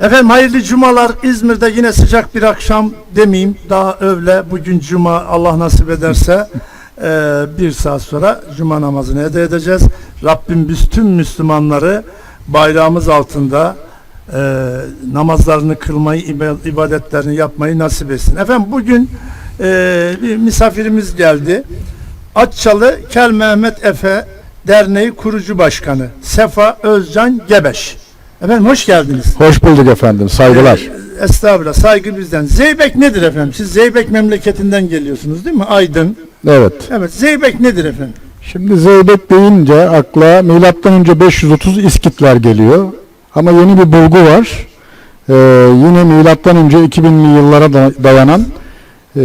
Efendim hayırlı cumalar. İzmir'de yine sıcak bir akşam demeyeyim. Daha öğle. Bugün cuma Allah nasip ederse eee, bir saat sonra cuma namazını eda edeceğiz. Rabbim biz tüm Müslümanları bayrağımız altında eee, namazlarını kılmayı, iba- ibadetlerini yapmayı nasip etsin. Efendim bugün eee, bir misafirimiz geldi. Atçalı Kel Mehmet Efe Derneği Kurucu Başkanı Sefa Özcan Gebeş. Efendim hoş geldiniz. Hoş bulduk efendim. Saygılar. Ee, Estağfurullah saygı bizden. Zeybek nedir efendim? Siz Zeybek memleketinden geliyorsunuz değil mi? Aydın. Evet. Evet Zeybek nedir efendim? Şimdi Zeybek deyince akla milattan önce 530 İskitler geliyor. Ama yeni bir bulgu var. Ee, yine milattan önce 2000'li yıllara da- dayanan e,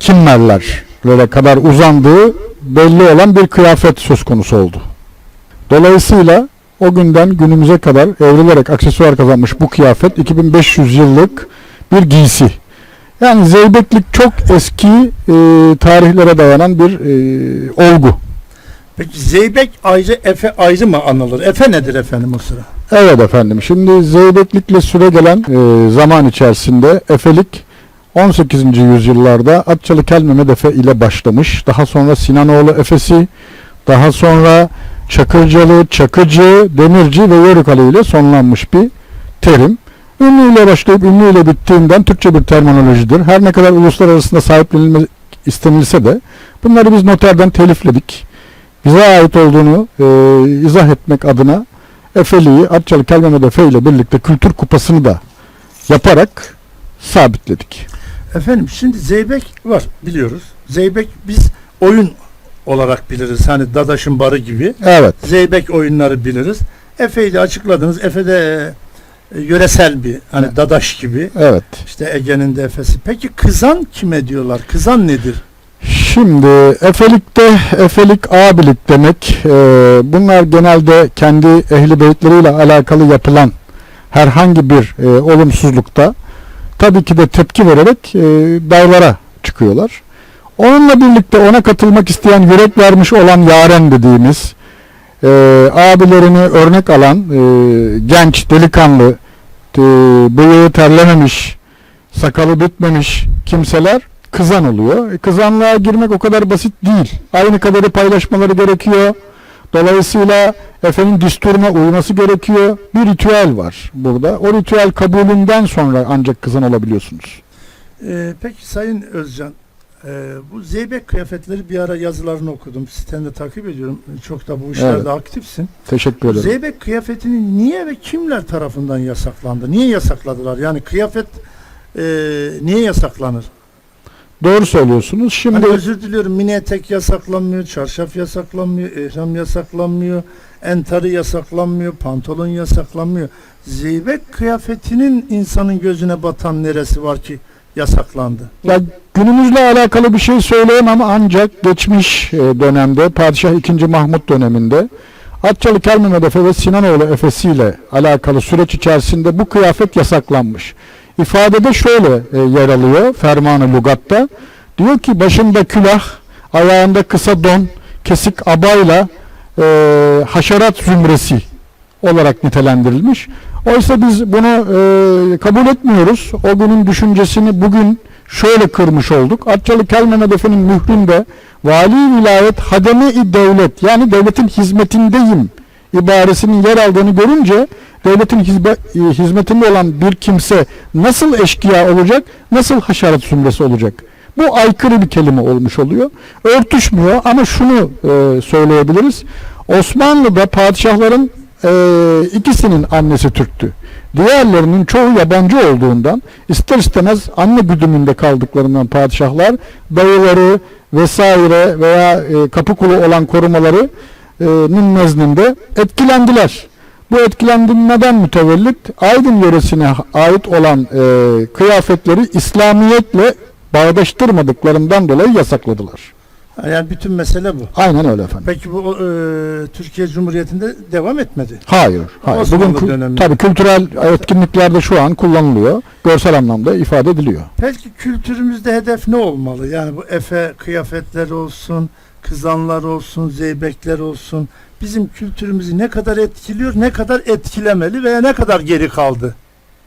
Kimmerlerlere kadar uzandığı belli olan bir kıyafet söz konusu oldu. Dolayısıyla o günden günümüze kadar evrilerek aksesuar kazanmış bu kıyafet 2500 yıllık bir giysi. Yani zeybeklik çok eski e, tarihlere dayanan bir e, olgu. Peki Zeybek ayrı, Efe ayrı mı anılır? Efe nedir efendim o sıra? Evet efendim. Şimdi zeybeklikle süre gelen e, zaman içerisinde Efelik 18. yüzyıllarda Atçalı Kel Mehmet Efe ile başlamış. Daha sonra Sinanoğlu Efesi, daha sonra Çakırcalı, Çakıcı, Demirci ve Yörükali ile sonlanmış bir terim. Ünlüyle başlayıp ünlüyle bittiğinden Türkçe bir terminolojidir. Her ne kadar uluslararasında sahiplenilmek istenilse de bunları biz noterden telifledik. Bize ait olduğunu e, izah etmek adına Efeli'yi Atçalı Kel Mehmet Efe ile birlikte kültür kupasını da yaparak sabitledik. Efendim şimdi Zeybek var biliyoruz. Zeybek biz oyun olarak biliriz. Hani Dadaş'ın barı gibi. Evet. Zeybek oyunları biliriz. Efe'yi de açıkladınız. Efe de e, yöresel bir hani Evet. Dadaş gibi. Evet. İşte Ege'nin de Efe'si. Peki kızan kime diyorlar? Kızan nedir? Şimdi Efelik'te Efelik abilik demek. Ee, bunlar genelde kendi ehli beytleriyle alakalı yapılan herhangi bir e, olumsuzlukta tabii ki de tepki vererek e, dağlara çıkıyorlar. Onunla birlikte ona katılmak isteyen yürek vermiş olan yaren dediğimiz e, abilerini örnek alan e, genç delikanlı e, bıyığı terlememiş sakalı bitmemiş kimseler kızan oluyor. E, kızanlığa girmek o kadar basit değil. Aynı kaderi paylaşmaları gerekiyor. Dolayısıyla efendim düsturuna uyması gerekiyor. Bir ritüel var burada. O ritüel kabulünden sonra ancak kızan olabiliyorsunuz. Ee, peki Sayın Özcan, e, bu Zeybek kıyafetleri bir ara yazılarını okudum. Sitende takip ediyorum. Çok da bu işlerde Evet. aktifsin. Teşekkür ederim. Zeybek kıyafetini niye ve kimler tarafından yasaklandı? Niye yasakladılar? Yani kıyafet e, niye yasaklanır? Doğru söylüyorsunuz. Şimdi Hani özür diliyorum mini etek yasaklanmıyor, çarşaf yasaklanmıyor, ihram yasaklanmıyor, entari yasaklanmıyor, pantolon yasaklanmıyor. Zeybek kıyafetinin insanın gözüne batan neresi var ki yasaklandı? Ya günümüzle alakalı bir şey söyleyemem ancak geçmiş e, dönemde Padişah II. Mahmut döneminde Atçalı Kel Mehmet Efe ve Sinanoğlu Efesi ile alakalı süreç içerisinde bu kıyafet yasaklanmış. İfadede şöyle e, yer alıyor fermanı lugatta. Diyor ki başında külah, ayağında kısa don, kesik abayla e, haşerat zümresi olarak nitelendirilmiş. Oysa biz bunu e, kabul etmiyoruz. O günün düşüncesini bugün şöyle kırmış olduk. Atçalı Kel Mehmet Efe'nin mühründe vali vilayet hademe-i devlet yani devletin hizmetindeyim ibaresinin yer aldığını görünce devletin hizbe, e, hizmetinde olan bir kimse nasıl eşkıya olacak, nasıl haşerat zümresi olacak? Bu aykırı bir kelime olmuş oluyor. Örtüşmüyor ama şunu e, söyleyebiliriz. Osmanlı'da padişahların e, ikisinin annesi Türktü. Diğerlerinin çoğu yabancı olduğundan ister istemez anne güdümünde kaldıklarından padişahlar dayıları vesaire veya e, kapı kulu olan korumaları nin nezdinde etkilendiler. Bu etkilenmeden mütevellit Aydın yöresine ait olan e, kıyafetleri İslamiyetle bağdaştırmadıklarından dolayı yasakladılar. Yani bütün mesele bu. Aynen öyle efendim. Peki bu e, Türkiye Cumhuriyeti'nde devam etmedi. Hayır, hayır. Osmanlı Bugün döneminde. tabii kültürel etkinliklerde şu an kullanılıyor. Görsel anlamda ifade ediliyor. Peki kültürümüzde hedef ne olmalı? Yani bu efe kıyafetler olsun, kızanlar olsun, zeybekler olsun. Bizim kültürümüzü ne kadar etkiliyor, ne kadar etkilemeli veya ne kadar geri kaldı?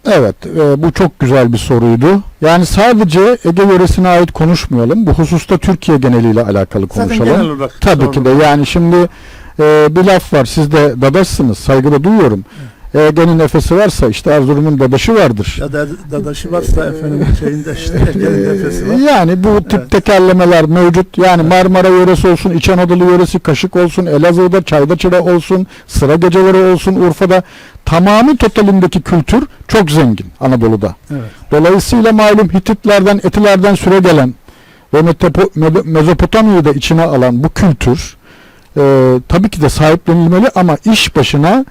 Evet, e, bu çok güzel bir soruydu. Yani sadece Ege yöresine ait konuşmayalım. Bu hususta Türkiye geneliyle alakalı Zaten konuşalım. genel olarak Tabii ki de yani şimdi e, bir laf var. Siz de dadaşsınız. Saygıda duyuyorum. Ege'nin nefesi varsa işte Erzurum'un dadaşı vardır. Ya da dadaşı varsa efendim şeyinde işte Ege'nin nefesi var. Yani bu tip Evet. tekerlemeler mevcut. Yani Marmara yöresi olsun, İç Anadolu yöresi, Kaşık olsun, Elazığ'da Çayda Çıra olsun, Sıra Geceleri olsun, Urfa'da tamamı totalindeki kültür çok zengin Anadolu'da. Evet. Dolayısıyla malum Hititlerden, Etilerden süre gelen ve Mezopotamya'yı da içine alan bu kültür e, tabii ki de sahiplenilmeli ama iş başına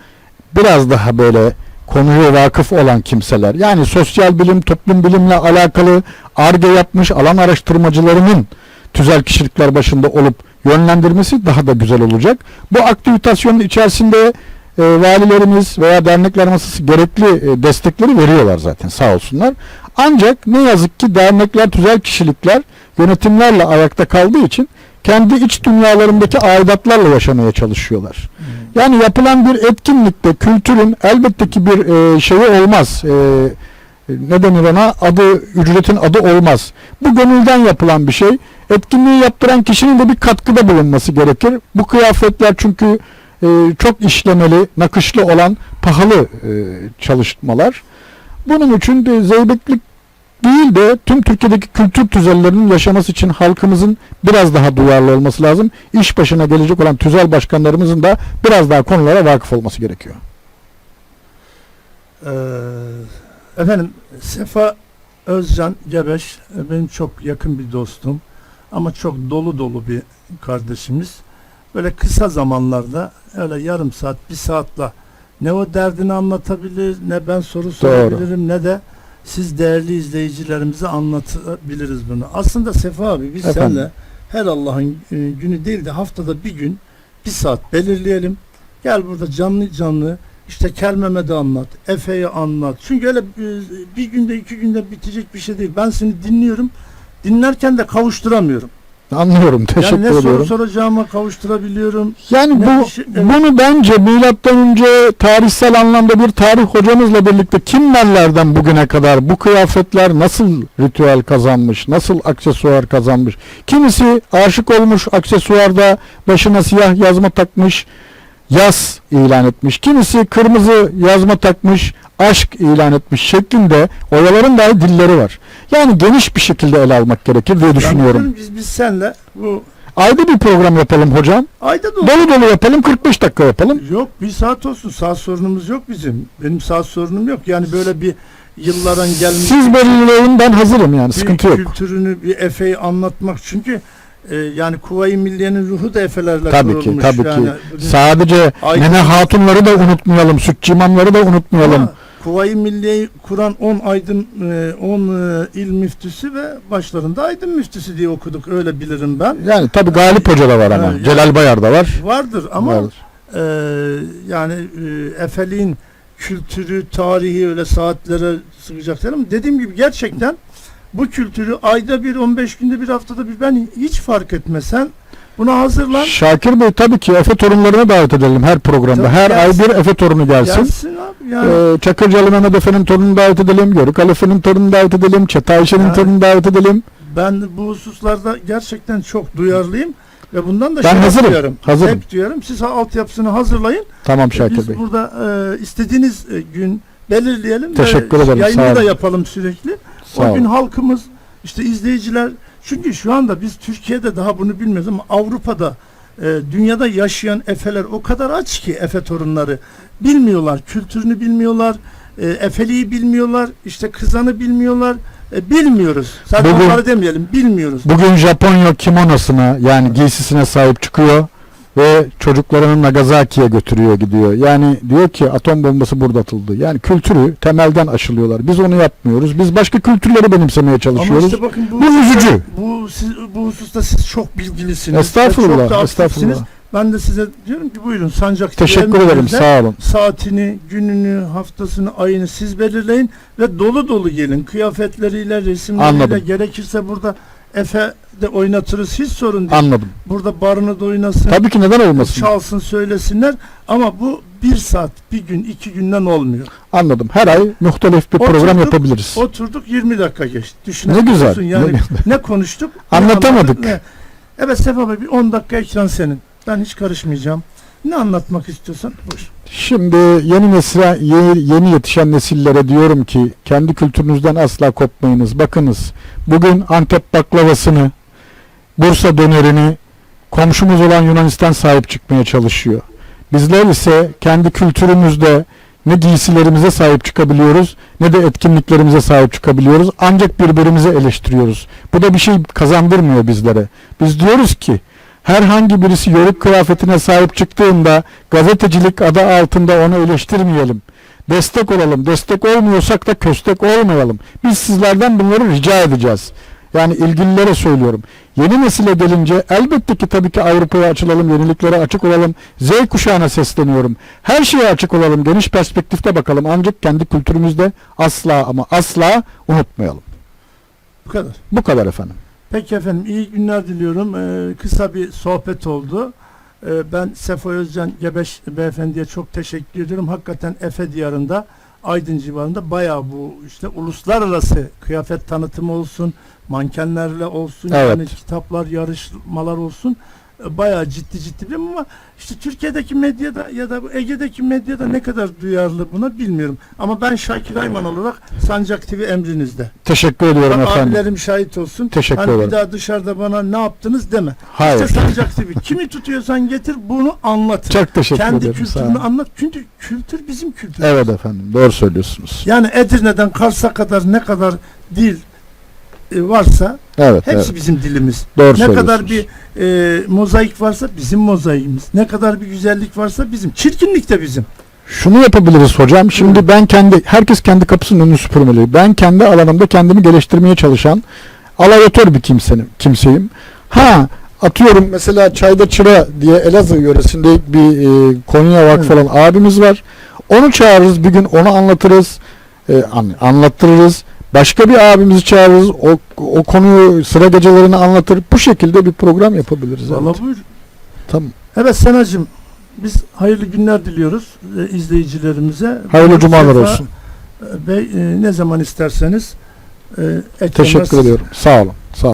biraz daha böyle konuya vakıf olan kimseler yani sosyal bilim, toplum bilimle alakalı ARGE yapmış alan araştırmacılarının tüzel kişilikler başında olup yönlendirmesi daha da güzel olacak. Bu aktivitasyonun içerisinde e, valilerimiz veya dernekler masası gerekli e, destekleri veriyorlar zaten sağ olsunlar. Ancak ne yazık ki dernekler, tüzel kişilikler yönetimlerle ayakta kaldığı için kendi iç dünyalarındaki aidatlarla yaşamaya çalışıyorlar. Yani yapılan bir etkinlikte kültürün elbette ki bir e, şeyi olmaz. E, ne denir ona? Adı, ücretin adı olmaz. Bu gönülden yapılan bir şey. Etkinliği yaptıran kişinin de bir katkıda bulunması gerekir. Bu kıyafetler çünkü e, çok işlemeli, nakışlı olan pahalı e, çalışmalar. Bunun için de zeybeklik değil de tüm Türkiye'deki kültür tüzellerinin yaşaması için halkımızın biraz daha duyarlı olması lazım. İş başına gelecek olan tüzel başkanlarımızın da biraz daha konulara vakıf olması gerekiyor. Ee, efendim Sefa Özcan Gebeş e, benim çok yakın bir dostum ama çok dolu dolu bir kardeşimiz. Böyle kısa zamanlarda öyle yarım saat bir saatle ne o derdini anlatabilir ne ben soru sorabilirim ne de siz değerli izleyicilerimize anlatabiliriz bunu. Aslında Sefa abi biz Efendim? seninle her Allah'ın e, günü değil de haftada bir gün bir saat belirleyelim. Gel burada canlı canlı işte Kel Mehmet'i anlat, Efe'yi anlat. Çünkü öyle e, bir günde iki günde bitecek bir şey değil. Ben seni dinliyorum. Dinlerken de kavuşturamıyorum. Anlıyorum. Teşekkür yani ne soru ediyorum. soracağıma kavuşturabiliyorum. Yani Ne bu şey- evet. bunu bence milattan önce tarihsel anlamda bir tarih hocamızla birlikte Kimmerlerden bugüne kadar bu kıyafetler nasıl ritüel kazanmış, nasıl aksesuar kazanmış. Kimisi aşık olmuş aksesuarda başına siyah yazma takmış, yaz ilan etmiş. Kimisi kırmızı yazma takmış, aşk ilan etmiş şeklinde oyaların dahi dilleri var. Yani geniş bir şekilde ele almak gerekir diye düşünüyorum. diyorum, Biz, biz senle bu Ayda bir program yapalım hocam. ayda da Dolu dolu yapalım 45 dakika yapalım. Yok bir saat olsun. Saat sorunumuz yok bizim. Benim saat sorunum yok. Yani böyle bir yılların gelmiş Siz belirleyin ben hazırım yani bir sıkıntı yok. kültürünü bir Efe'yi anlatmak. Çünkü e, yani Kuvayi Milliye'nin ruhu da Efelerle Tabii ki, kurulmuş. tabii ki. yani. Sadece Ay- nene hatunları da unutmayalım, sütçü imamları da unutmayalım. Ama Kuvayi Milliye'yi kuran 10 aydın, 10 il müftüsü ve başlarında aydın müftüsü diye okuduk. Öyle bilirim ben. Yani tabii Galip Hoca da var ama. Evet. Celal Bayar da var. Vardır ama Vardır. e, yani e, Efeli'nin kültürü, tarihi öyle saatlere sıkacak değil ama dediğim gibi gerçekten bu kültürü ayda bir, 15 günde bir, haftada bir ben hiç fark etmesen buna hazırlan. Şakir Bey tabii ki Efe torunlarını davet edelim her programda. Tabii her gelsin. ay bir Efe torunu gelsin. Gelsin abi yani. Ee, Çakırcalı Mehmet Efe'nin torununu davet edelim. Yörük Ali Efe'nin torununu davet edelim. Ayşe'nin Yani- torununu davet edelim. Ben bu hususlarda gerçekten çok duyarlıyım ve bundan da Ben hazırım, duyarım. hazırım. Hep duyarım. Siz altyapısını hazırlayın. Tamam Şakir Biz Bey. burada e, istediğiniz e, gün belirleyelim Teşekkür ve ederim, yayını da yapalım sürekli. Sağ o gün halkımız işte izleyiciler çünkü şu anda biz Türkiye'de daha bunu bilmiyoruz ama Avrupa'da e, dünyada yaşayan Efeler o kadar aç ki Efe torunları. Bilmiyorlar kültürünü bilmiyorlar e, Efeliği bilmiyorlar işte kızanı bilmiyorlar. E, bilmiyoruz. Sadece Bugün- onları demeyelim bilmiyoruz. Bugün Japonya kimonosuna yani giysisine sahip çıkıyor ve çocuklarını Nagasaki'ye götürüyor gidiyor. Yani diyor ki atom bombası burada atıldı. Yani kültürü temelden aşılıyorlar. Biz onu yapmıyoruz. Biz başka kültürleri benimsemeye ama çalışıyoruz. işte bakın bu, Bu üzücü. bu, siz, bu hususta siz çok bilgilisiniz ve çok Estağfurullah, estağfurullah. ben de size diyorum ki buyurun Sancak Teşekkür ederim. Sağ olun. saatini, gününü, haftasını, ayını siz belirleyin ve dolu dolu gelin. Kıyafetleriyle, resimleriyle Anladım. gerekirse burada Efe de oynatırız hiç sorun değil. Anladım. Burada barını da oynasın. Tabii ki neden olmasın? Çalsın söylesinler ama bu bir saat, bir gün, iki günden olmuyor. Anladım. Her ay muhtelif bir program Oturduk, yapabiliriz. Oturduk 20 dakika geçti. Ne Düşünebiliyor güzel. Yani Ne- ne, konuştuk? ne Anlatamadık. anlattık, ne- Evet Sefa Bey bir 10 dakika ekran senin. Ben hiç karışmayacağım. Ne anlatmak istiyorsan buyur. Şimdi yeni nesile, yeni, yeni yetişen nesillere diyorum ki kendi kültürünüzden asla kopmayınız. Bakınız bugün Antep baklavasını, Bursa dönerini komşumuz olan Yunanistan sahip çıkmaya çalışıyor. Bizler ise kendi kültürümüzde ne giysilerimize sahip çıkabiliyoruz ne de etkinliklerimize sahip çıkabiliyoruz. Ancak birbirimizi eleştiriyoruz. Bu da bir şey kazandırmıyor bizlere. Biz diyoruz ki herhangi birisi yörük kıyafetine sahip çıktığında gazetecilik adı altında onu eleştirmeyelim. Destek olalım. Destek olmuyorsak da köstek olmayalım. Biz sizlerden bunları rica edeceğiz. Yani ilgililere söylüyorum. Yeni nesile gelince elbette ki tabii ki Avrupa'ya açılalım, yeniliklere açık olalım. Z kuşağına sesleniyorum. Her şeye açık olalım, geniş perspektifte bakalım. Ancak kendi kültürümüzde asla ama asla unutmayalım. Bu kadar. Bu kadar efendim. Peki efendim iyi günler diliyorum. Ee, kısa bir sohbet oldu. Ee, ben Sefa Özcan Gebeş beyefendiye çok teşekkür ediyorum. Hakikaten Efe diyarında Aydın civarında bayağı bu işte uluslararası kıyafet tanıtımı olsun, mankenlerle olsun, Evet. yani kitaplar, yarışmalar olsun. Bayağı ciddi ciddi bir ama işte Türkiye'deki medyada ya da Ege'deki medyada ne kadar duyarlı buna bilmiyorum. Ama ben Şakir Ayman olarak Sancak TV emrinizde. Teşekkür ediyorum efendim. abilerim şahit olsun. Teşekkür hani ederim. bir daha dışarıda bana ne yaptınız deme. Hayır. İşte Sancak TV. Kimi tutuyorsan getir bunu anlat. Çok teşekkür Kendi ederim. Sağ kültürünü anlat. Çünkü kültür bizim kültür. Evet efendim. Doğru söylüyorsunuz. Yani Edirne'den Kars'a kadar ne kadar dil varsa Evet. hepsi evet. bizim dilimiz. Doğru Ne kadar bir e, mozaik varsa bizim mozaiğimiz. Ne kadar bir güzellik varsa bizim. Çirkinlik de bizim. Şunu yapabiliriz hocam. Şimdi Buyurun. ben kendi herkes kendi kapısının önünü süpürmeli. Ben kendi alanımda kendimi geliştirmeye çalışan alayatör bir kimsenim, kimseyim. Ha atıyorum mesela Çayda Çıra diye Elazığ yöresinde bir e, Konya vakfı olan abimiz var. Onu çağırırız bir gün onu anlatırız. E, an- anlattırırız. Başka bir abimizi çağırırız. O, o konuyu sıra gecelerini anlatır. Bu şekilde bir program yapabiliriz. Valla Evet. buyur. Tamam. Evet Senacığım biz hayırlı günler diliyoruz e, izleyicilerimize. Hayırlı Buyur cumalar Sefa olsun. Bey e, ne zaman isterseniz e, Teşekkür ediyorum. Sağ olun.